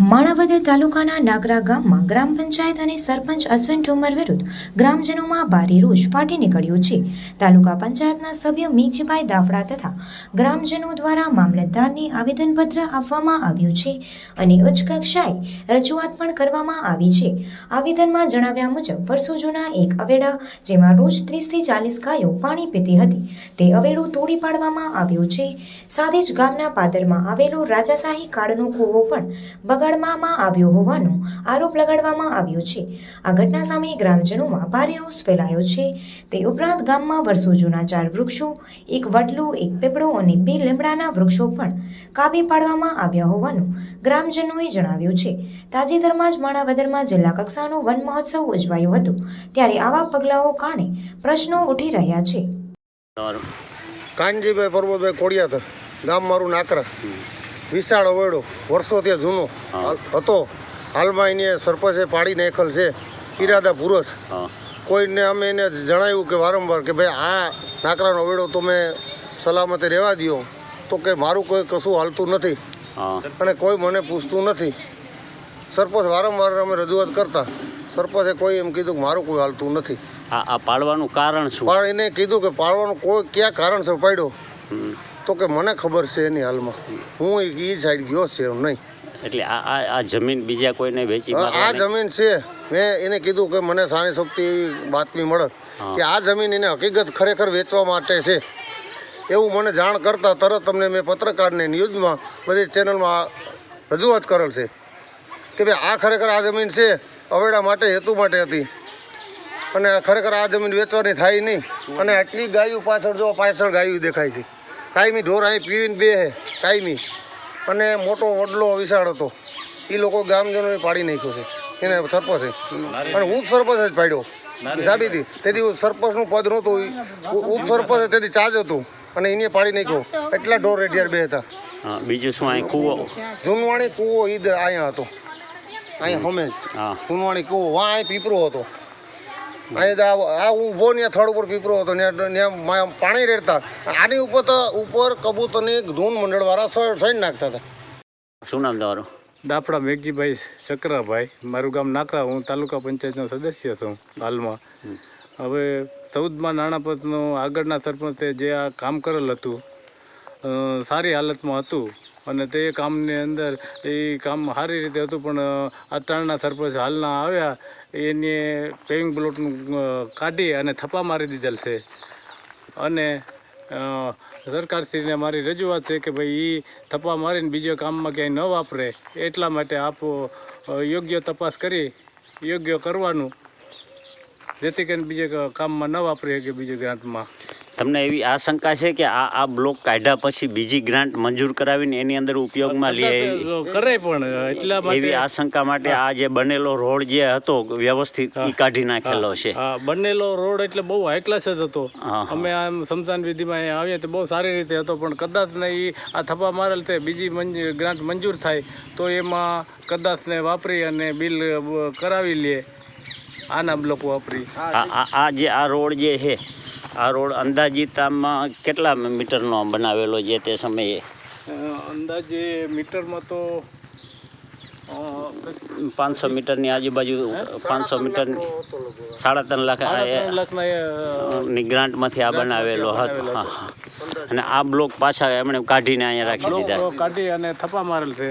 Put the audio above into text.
માણાવદર તાલુકાના નાગરા ગામમાં ગ્રામ પંચાયત અને સરપંચ અશ્વિન ઠુમર વિરુદ્ધ ગ્રામજનોમાં ભારે રોષ ફાટી નીકળ્યો છે. તાલુકા પંચાયતના સભ્ય મીકજીભાઈ દાફડા તથા ગ્રામજનો દ્વારા મામલતદારને આવેદનપત્ર આપવામાં આવ્યું છે અને ઉચ્ચ કક્ષાએ રજૂઆત પણ કરવામાં આવી છે. આવેદનમાં જણાવ્યા મુજબ વર્ષો જૂના એક અવેડા, જેમાં રોજ ત્રીસથી ચાલીસ ગાયો પાણી પીતી હતી, તે અવેડો તોડી પાડવામાં આવ્યો છે. સાથે જ ગામના પાદરમાં આવેલો રાજાશાહી કાળનો કૂવો પણ બગાડવામાં આવ્યો હોવાનો આરોપ લગાડવામાં આવ્યો છે. આ ઘટના સામે ગ્રામજનોમાં ભારે રોષ ફેલાયો છે. તે ઉપરાંત ગામમાં વર્ષો જૂના ચાર વૃક્ષો, એક વડલો, એક પીપળો અને બે લીમડાના વૃક્ષો પણ કાપી પાડવામાં આવ્યા હોવાનું ગ્રામજનોએ જણાવ્યું છે. તાજેતરમાં જ માણાવદરમાં જિલ્લા કક્ષાનો વન મહોત્સવ ઉજવાયો હતો. ત્યારે આવા પગલાઓ કારણે પ્રશ્નો ઉઠી રહ્યા છે. કાનજીભાઈ પર્વતભાઈ કોડિયાતર. ગામ મારું નાકરા. વિશાળ અવેડો વર્ષો ત્યાં જૂનો હતો. હાલમાં એને સરપંચે પાડી નાખેલ છે. ઈરાદા પુરસ કોઈને અમે એને જણાવ્યું કે વારંવાર કે ભાઈ આ નાકરાનો અવેડો તમે સલામતે રહેવા દ્યો. તો કે મારું કોઈ કશું હાલતું નથી. અને કોઈ મને પૂછતું નથી. સરપંચ વારંવાર અમે રજૂઆત કરતા. સરપંચે કોઈ એમ કીધું કે મારું કોઈ હાલતું નથી. આ આ પાડવાનું કારણ શું? પણ એને કીધું કે પાડવાનું કોઈ ક્યાં કારણસર પાડ્યો હમ. તો કે મને ખબર છે એની હાલમાં. હું એ સાઈડ ગયો છે એમ નહીં. એટલે આ આ આ જમીન બીજા કોઈને વેચી આ જમીન છે. મેં એને કીધું કે મને સાની શક્તિ બાતમી મળે કે આ જમીન એને હકીકત ખરેખર વેચવા માટે છે. એવું મને જાણ કરતાં તરત તમને મેં પત્રકારને ન્યૂઝમાં બધી ચેનલમાં રજૂઆત કરેલ છે કે ભાઈ આ ખરેખર આ જમીન છે અવેડા માટે હેતુ માટે હતી. અને ખરેખર આ જમીન વેચવાની થાય નહીં. અને આટલી ગાયું પાછળ જો પાછળ ગાયું દેખાય છે. કાયમી ઢોર અહીં પીવીને બે હે કાયમી. અને મોટો વડલો વિશાળ હતો. એ લોકો ગામજનોએ પાડી નાખ્યો છે. એને સરપંચે અને ઉપ સરપંચ જ પાડ્યો. સાબિતી તેથી સરપંચનું પદ નહોતું. ઉપ સરપંચ તેથી ચાર્જ હતું. અને એને પાડી નાખ્યો. એટલા ઢોર રેડિયાર બે હતા. બીજું શું અહીં કૂવો? જૂનવાણી કૂવો ઈદ અહીંયા હતો. અહીંયા હમે જૂનવાણી કૂવો. વાં અહીં પીપરો હતો. અહીંયા તો આ ઊભો ત્યાં થડ ઉપર પીપરો હતો ત્યાં ત્યાં પાણી રેડતા. આની ઉપર તો ઉપર કબૂતરની ધૂન મંડળવાળા સૈન નાખતા હતા. શું નામ તમારું? દાફડા મેઘજીભાઈ સકરાભાઈ. મારું ગામ નાકરા. હું તાલુકા પંચાયતનો સદસ્ય છું હાલમાં. હવે ચૌદમાં નાણાપતનું આગળના સરપંચે જે આ કામ કરેલ હતું સારી હાલતમાં હતું અને તે કામની અંદર એ કામ સારી રીતે હતું, પણ આ સરપંચ હાલના આવ્યા, એને પેવિંગ બ્લોટનું કાઢી અને થપ્પા મારી દીધેલ છે. અને સરકારશ્રીને મારી રજૂઆત છે કે ભાઈ એ થપ્પા મારીને બીજા કામમાં ક્યાંય ન વાપરે, એટલા માટે આપ યોગ્ય તપાસ કરી, યોગ્ય કરવાનું, જેથી કરીને બીજે કામમાં ન વાપરી શકે બીજે ગ્રાન્ટમાં. તમને એવી આશંકા છે કે આ આ બ્લોક કાઢ્યા પછી બીજી ગ્રાન્ટ મંજૂર કરાવીને એની અંદર ઉપયોગમાં લે કરે પણ એટલા એવી આશંકા માટે આ જે બનેલો રોડ જે હતો વ્યવસ્થિત ઈ કાઢી નાખેલો છે. બનેલો રોડ એટલે બહુ હાઈ ક્લાસ જ હતો. અમે આમ સમસાન વિધિમાં આવ્યા આવીએ તો બહુ સારી રીતે હતો પણ કદાચ ને ઈ આ થપ્પા મારેલ તે બીજી ગ્રાન્ટ મંજૂર થાય તો એમાં કદાચ ને વાપરી અને બિલ કરાવી લે. આના બ્લોક વાપરી. આ જે આ રોડ જે છે આ રોડ અંદાજિત આમાં કેટલા મીટરનો બનાવેલો જે તે સમયે? અંદાજે મીટરમાં તો પાંચસો મીટરની આજુબાજુ પાંચસો મીટર સાડા ત્રણ લાખની ગ્રાન્ટમાંથી આ બનાવેલો હતો. અને આ બ્લોક પાછા એમણે કાઢીને અહીંયા રાખી દીધા. કાઢી અને થપ્પા મારેલ છે.